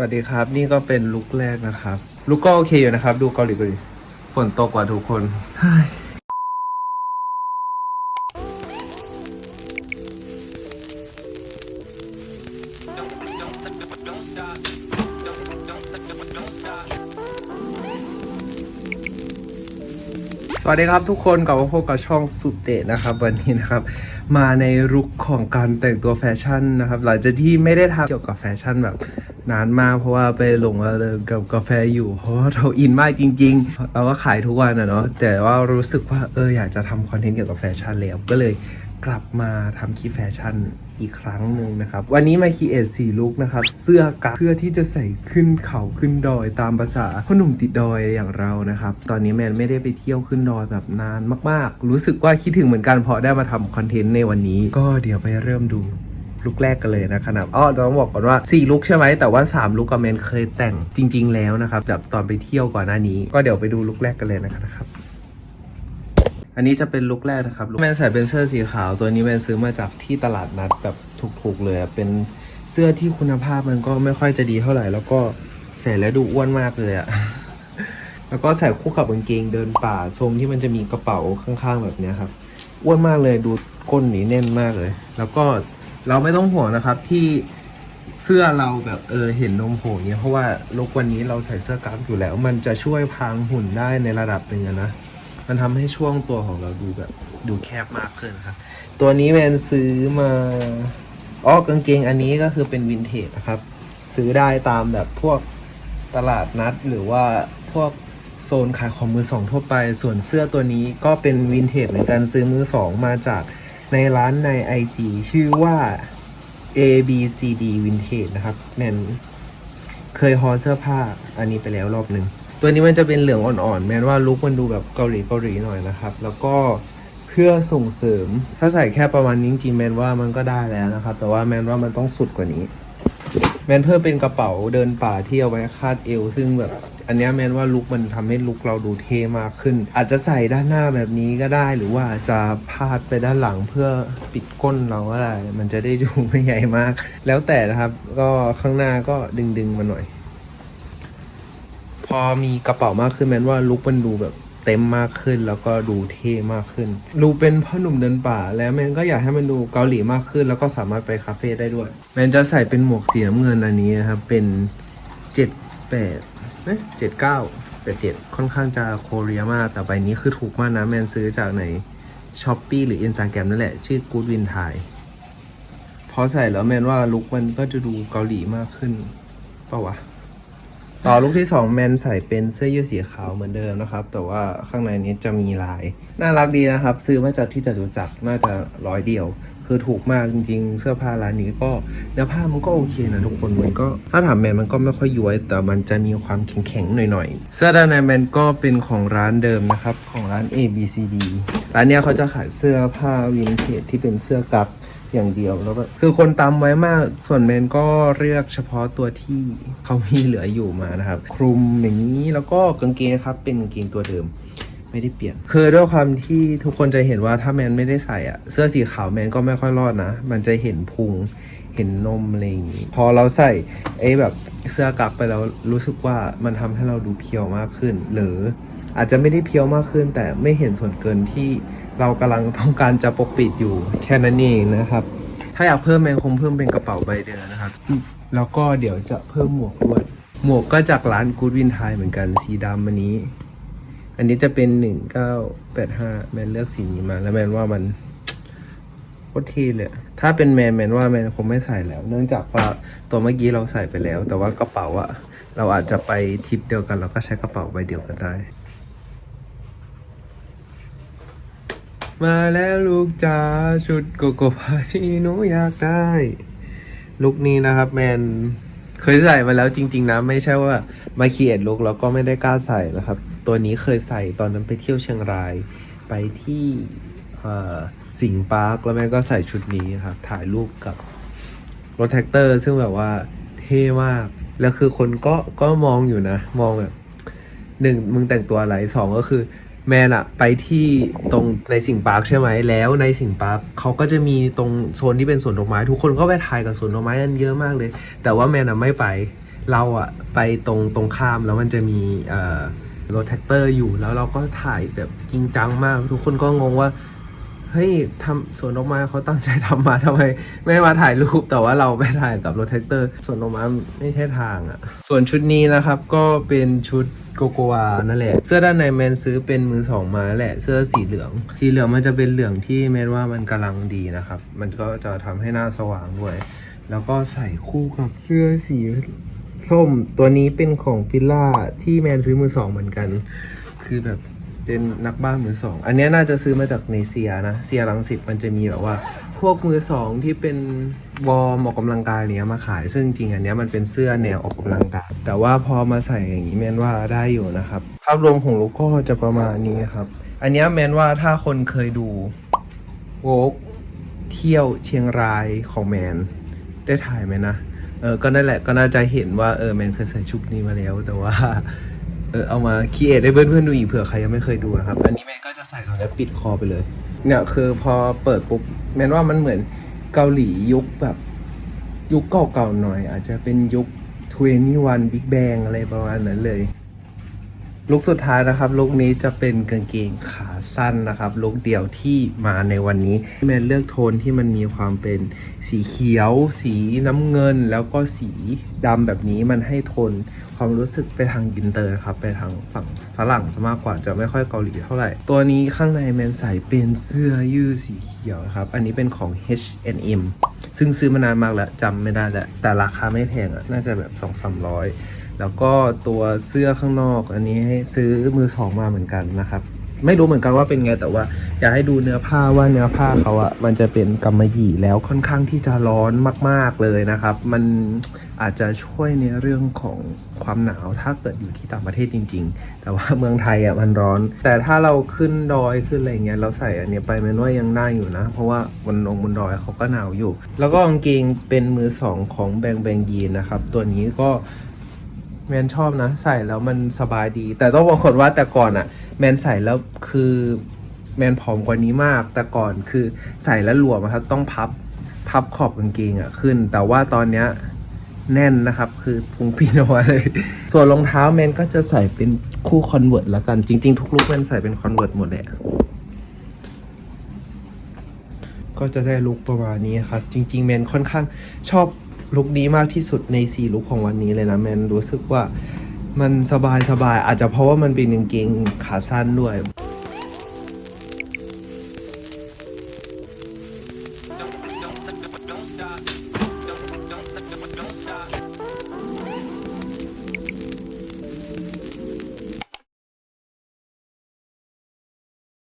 วัสดีครับ นี่ก็เป็นลุคแรกนะครับ ลุคก็โอเคอยู่นะครับ ดูเกาหลีเกาหลีฝนตกกว่าทุกคนสวัสดีครับทุกคนกลับมาพบกับช่องสุดเดทนะครับ วันนี้นะครับ มาในรุคของการแต่งตัวแฟชั่นนะครับ หลังจากที่ไม่ได้ทำเกี่ยวกับแฟชั่นแบบ นานมากเพราะว่าไปหลงเกับกาแฟอยู่ เพราะว่าเราอินมากจริง ๆ เราก็ขายทุกวันนะเนาะแต่ว่ารู้สึกว่าเอออยากจะทำคอนเทนต์เกี่ยวกับแฟชั่นแล้วก็เลยกลับมาทำคลิปแฟชั่นอีกครั้งหนึ่งนะครับ วันนี้มาคีเอทสี่ลุกนะครับ เสื้อกั๊กเพื่อที่จะใส่ขึ้นเขาขึ้นดอยตามภาษาพ่อหนุ่มติดดอยอย่างเรานะครับ ตอนนี้แมนไม่ได้ไปเที่ยวขึ้นดอยแบบนานมาก ๆ รู้สึกว่าคิดถึงเหมือนกันเพราะได้มาทำคอนเทนต์ในวันนี้ ก็เดี๋ยวไปเริ่มดู ลุกแรกกันเลยนะครับอ๋อต้องบอกก่อนว่า 4 ลุกใช่ไหมแต่ว่า 3 ลุกกับแมนเคยแต่งจริง ๆ แล้วนะครับแบบตอนไปเที่ยวก่อนหน้านี้ ก็เดี๋ยวไปดูลุกแรกกันเลยนะครับอันนี้จะเป็นลุคแรกนะครับแมนใส่เป็นเสื้อสีขาวตัวนี้แมนซื้อมาจากที่ตลาดนัดแบบถูกๆเลยอะเป็นเสื้อที่คุณภาพมันก็ไม่ค่อยจะดีเท่าไหร่ แล้วก็ใส่แล้วดูอ้วนมากเลยอะแล้วก็ใส่คู่กับกางเกงเดินป่าทรงที่มันจะมีกระเป๋าข้างๆแบบนี้ครับ อ้วนมากเลยดูก้นหนีแน่นมากเลย แล้วก็ เราไม่ต้องห่วงนะครับที่เสื้อเราแบบเออเห็นนมโผล่เงี้ยเพราะว่าลกวันนี้เราใส่เสื้อกั๊กอยู่แล้ว มันจะช่วยพรางหุ่นได้ในระดับหนึ่งนะมันทำให้ช่วงตัวของเราดูแบบดูแคบมากขึ้นครับ ตัวนี้แมนซื้อมาอ๋อกางเกงอันนี้ก็คือเป็นวินเทจนะครับ ซื้อได้ตามแบบพวกตลาดนัดหรือว่าพวกโซนขายของมือสองทั่วไป ส่วนเสื้อตัวนี้ก็เป็นวินเทจเหมือนกันซื้อมือสองมาจาก ในร้านใน IG ชื่อว่า A B C D Vintage นะครับแมนเคยฮอเสื้อผ้าอันนี้ไปแล้วรอบหนึ่ง ตัวนี้มันจะเป็นเหลืองอ่อนๆ แม้ว่าลุคมันดูแบบเกาหลีเกาหลีหน่อยนะครับ แล้วก็เพื่อส่งเสริม ถ้าใส่แค่ประมาณนี้จริงๆแมนว่ามันก็ได้แล้วนะครับ แต่ว่าแมนว่ามันต้องสุดกว่านี้ แมนเพิ่มเป็นกระเป๋าเดินป่าที่เอาไว้คาดเอว ซึ่งแบบอันเนี้ยแมนว่าลุคมันทำให้ลุคเราดูเท่มากขึ้น อาจจะใส่ด้านหน้าแบบนี้ก็ได้ หรือว่าอาจจะพาดไปด้านหลังเพื่อปิดก้นเราก็ได้มันจะได้ดูไม่ใหญ่มาก แล้วแต่นะครับก็ข้างหน้าก็ดึงๆมาหน่อย พอมีกระเป๋ามากขึ้นแมนว่าลุคมันดูแบบ ต็มมากขึ้น แล้วก็ดูเท่มากขึ้น ดูเป็นพ่อหนุ่มเดินป่า แล้วแมนก็อยากให้มันดูเกาหลีมากขึ้น แล้วก็สามารถไปคาเฟ่ได้ด้วย แมนจะใส่เป็นหมวกสีน้ำเงินอันนี้นะครับเป็นเจ็ดแปดเอ๊ะเจ็ดเก้าแปดเจ็ดค่อนข้างจะโคเรียมาก แต่ใบนี้คือถูกมากนะ แมนซื้อจากไหนช้อปปีหรืออินสตาแกรมนั่นแหละ ชื่อ Good Win Thai พอใส่แล้วแมนว่าลุคมันก็จะดูเกาหลีมากขึ้นเปล่าวะ ต่อลุคที่ 2 แมนใส่เป็นเสื้อยืดสีขาวเหมือนเดิมนะครับ แต่ว่าข้างในนี้จะมีลาย น่ารักดีนะครับ ซื้อมาจากที่จตุจักรน่าจะร้อยเดียว คือถูกมากจริงๆ เสื้อผ้าร้านนี้ก็เนื้อผ้ามันก็โอเคนะทุกคนมันก็ถ้าถามแมนมันก็ไม่ค่อยย้วย แต่มันจะมีความแข็งๆหน่อยๆ เสื้อด้านในแมนก็เป็นของร้านเดิมนะครับของร้าน A B C D ร้านเนี้ยเขาจะขายเสื้อผ้าวินเทจที่เป็นเสื้อกั๊ก อย่างเดียวแล้วก็คือคนตามไว้มาก ส่วนแมนก็เลือกเฉพาะตัวที่เขามีเหลืออยู่มานะครับ คลุมอย่างนี้แล้วก็กางเกงครับ เป็นกางเกงตัวเดิมไม่ได้เปลี่ยน คือด้วยความที่ทุกคนจะเห็นว่าถ้าแมนไม่ได้ใส่อะเสื้อสีขาวแมนก็ไม่ค่อยรอดนะ มันจะเห็นพุง เห็นนมอะไรอย่างงี้พอเราใส่ไอ้แบบเสื้อกั๊กไปแล้วรู้สึกว่ามันทำให้เราดูเพียวมากขึ้น หรืออาจจะไม่ได้เพียวมากขึ้น แต่ไม่เห็นส่วนเกินที่เรากำลังต้องการจะปกปิดอยู่แค่นั้นเองนะครับ ถ้าอยากเพิ่มแมงคงเพิ่มเป็นกระเป๋าใบเดียวนะครับ แล้วก็เดี๋ยวจะเพิ่มหมวกด้วยหมวกก็จากร้านกูดวินไทยเหมือนกันสีดำอันนี้ อันนี้จะเป็นหนึ่งเก้าแปดห้าแมนเลือกสีนี้มาแล้วแมนว่ามัน โคตรทีเลย ถ้าเป็นแมนแมนว่าแมนคงไม่ใส่แล้ว เนื่องจากว่าตัวเมื่อกี้เราใส่ไปแล้ว แต่ว่ากระเป๋าอะเราอาจจะไปทริปเดียวกันเราก็ใช้กระเป๋าใบเดียวกันได้ มาแล้วลูกจ๋าชุดโกโกวาที่หนูอยากได้ ลุคนี้นะครับแมนเคยใส่มาแล้วจริง ๆนะไม่ใช่ว่ามาเขียนลุคแล้วก็ไม่ได้กล้าใส่นะครับ ตัวนี้เคยใส่ตอนนั้นไปเที่ยวเชียงรายไปที่เอ่อ สิงปาร์คแล้วแม่ก็ใส่ชุดนี้ครับ ถ่ายรูปกับรถแท็กเตอร์ ซึ่งแบบว่าเท่มาก แล้วคือคนก็ก็มองอยู่นะ มองแบบหนึ่งมึงแต่งตัวอะไรสองก็คือ แมนอะไปที่ตรงในสิงปาร์คใช่ไหมแล้วในสิงปาร์คเขาก็จะมีตรงโซนที่เป็นสวนดอกไม้ ทุกคนก็ไปถ่ายกับสวนดอกไม้กันเยอะมากเลย แต่ว่าแม่นอะไม่ไปเราอะไปตรงตรงข้ามแล้วมันจะมีเอ่อรถแท็กเตอร์อยู่แล้วเราก็ถ่ายแบบจริงจังมาก ทุกคนก็งงว่า เฮ้ยทำสวนดอกไม้เขาตั้งใจทำมาทำไม ไม่มาถ่ายรูปแต่ว่าเราไปถ่ายกับรถแท็กเตอร์สวนดอกไม้ไม่ใช่ทางอะ่ะ ส่วนชุดนี้นะครับก็เป็นชุดโกโกวานั่นแหละ เสื้อด้านในแมนซื้อเป็นมือสองมาแหละ เสื้อสีเหลือง สีเหลืองมันจะเป็นเหลืองที่แมนว่ามันกำลังดีนะครับ มันก็จะทำให้หน้าสว่างด้วย แล้วก็ใส่คู่กับเสื้อสีส้มตัวนี้เป็นของฟิลล่าที่แมนซื้อมือสองเหมือนกัน คือแบบ เป็นนักบ้านมือสอง อันเนี้ยน่าจะซื้อมาจากเนเซียนะ เซียรังสิตมันจะมีแบบว่า พวกมือสองที่เป็นวอร์มออกกำลังกายเนี้ยมาขาย ซึ่งจริงอันเนี้ยมันเป็นเสื้อแนวออกกำลังกาย แต่ว่าพอมาใส่อย่างนี้แมนว่าได้อยู่นะครับ ภาพรวมของโลโก้จะประมาณนี้ครับ อันเนี้ยแมนว่าถ้าคนเคยดูโวกเที่ยวเชียงรายของแมน ได้ถ่ายไหมนะ เออ ก็นั่นแหละก็น่าจะเห็นว่าเออแมนเคยใส่ชุดนี้มาแล้วแต่ว่า เออเอามาคีเอทให้เพื่อนๆดูอีกเผื่อใครยังไม่เคยดูนะครับ อันนี้แมนก็จะใส่ตรงนี้ปิดคอไปเลย เนี่ยคือพอเปิดปุ๊บแมนว่ามันเหมือนเกาหลียุคแบบยุคเก่าๆหน่อย อาจจะเป็นยุค21 Big Bang อะไรประมาณนั้นเลย ลุคสุดท้ายนะครับลุคนี้จะเป็นกางเกงขาสั้นนะครับลุคเดียวที่มาในวันนี้แมนเลือกโทนที่มันมีความเป็นสีเขียว สีน้ำเงิน แล้วก็สีดำแบบนี้มันให้โทนความรู้สึกไปทางอินเตอร์ครับไปทางฝั่งฝรั่งซะมากกว่าจะไม่ค่อยเกาหลีเท่าไหร่ ตัวนี้ข้างในแมนใส่เป็นเสื้อยืดสีเขียวครับอันนี้เป็นของ H&M ซึ่งซื้อมานานมากแล้วจำไม่ได้แล้วแต่ราคาไม่แพงอะน่าจะแบบ2 3 0 0 แล้วก็ตัวเสื้อข้างนอกอันนี้ให้ซื้อมือสองมาเหมือนกันนะครับ ไม่รู้เหมือนกันว่าเป็นไงแต่ว่า อยากให้ดูเนื้อผ้าว่าเนื้อผ้าเขาอะมันจะเป็นกำมะหยี่แล้วค่อนข้างที่จะร้อนมาก ๆเลยนะครับ มันอาจจะช่วยในเรื่องของความหนาวถ้าเกิดอยู่ที่ต่างประเทศจริง ๆ แต่ว่าเมืองไทยอะมันร้อน แต่ถ้าเราขึ้นดอยขึ้นอะไรเงี้ยเราใส่อันนี้ไปมันว่ายังได้อยู่นะ เพราะว่าบนลงบนดอยเขาก็หนาวอยู่ แล้วก็กางเกงเป็นมือสองของแบงแบงยีนนะครับ ตัวนี้ก็ แมนชอบนะ ใส่แล้วมันสบายดี แต่ต้องบอกคนว่าแต่ก่อนอะแมนใส่แล้วคือแมนผอมกว่านี้มาก แต่ก่อนคือใส่แล้วหลวมครับต้องพับพับขอบกางเกงอะขึ้น แต่ว่าตอนเนี้ยแน่นนะครับ คือพุงปีนออกมาเลย ส่วนรองเท้าแมนก็จะใส่เป็นคู่คอนเวิร์ตแล้วกัน จริง ๆ ทุกลุกแมนใส่เป็นคอนเวิร์ตหมดแหละก็จะได้ลุคประมาณนี้ครับ จริง ๆ แมนค่อนข้างชอบ ลุคนี้มากที่สุดในสี่ลุคของวันนี้เลยนะแมนรู้สึกว่ามันสบายสบายอาจจะเพราะว่ามันเป็นกางเกงขาสั้นด้วย